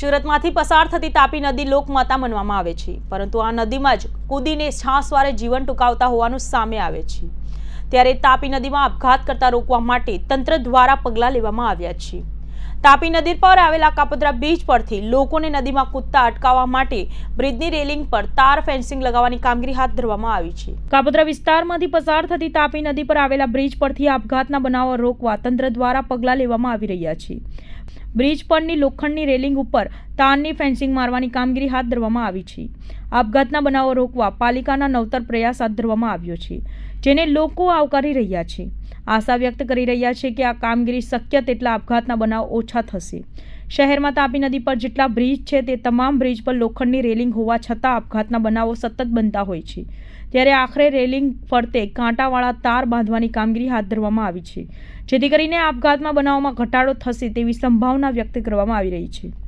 સુરતમાંથી પસાર થતી તાપી નદી લોકમાતા માનવામાં આવે છે, પરંતુ આ નદીમાં જ કૂદીને છાસવારે જીવન ટૂંકાવતા હોવાનું સામે આવે છે. ત્યારે તાપી નદીમાં આપઘાત કરતા રોકવા માટે તંત્ર દ્વારા પગલાં લેવામાં આવ્યા છે. તાપી નદી પર આવેલા કાપોદ્રા બીચ પરથી લોકોને નદીમાં કૂદતા અટકાવવા માટે બ્રિજની રેલિંગ પર તાર ફેન્સિંગ લગાવવાની કામગીરી હાથ ધરવામાં આવી છે. કાપોદ્રા વિસ્તારમાંથી પસાર થતી તાપી નદી પર આવેલા બ્રિજ પરથી આપઘાતના બનાવો રોકવા તંત્ર દ્વારા પગલાં લેવામાં આવી રહ્યા છે. બ્રિજ પરની લોખંડની રેલિંગ ઉપર તારની ફેન્સિંગ મારવાની કામગીરી હાથ ધરવામાં આવી છે. આપઘાતના બનાવો રોકવા પાલિકાના નવતર પ્રયાસ હાથ ધરવામાં આવ્યો છે, જેને લોકો આવકારી રહ્યા છે. આશા વ્યક્ત કરી રહ્યા છે કે આ કામગીરી શક્ય તેટલા આપઘાતના બનાવ ઓછા થશે. શહેરમાં તાપી નદી પર જેટલા બ્રિજ છે તે તમામ બ્રિજ પર લોખંડની રેલિંગ હોવા છતાં આપઘાતના બનાવો સતત બનતા હોય છે. ત્યારે આખરે રેલિંગ ફરતે કાંટાવાળા તાર બાંધવાની કામગીરી હાથ ધરવામાં આવી છે. જેથી કરીને આપઘાતમાં બનાવોમાં ઘટાડો થશે તેવી સંભાવના વ્યક્ત કરવામાં આવી રહી છે.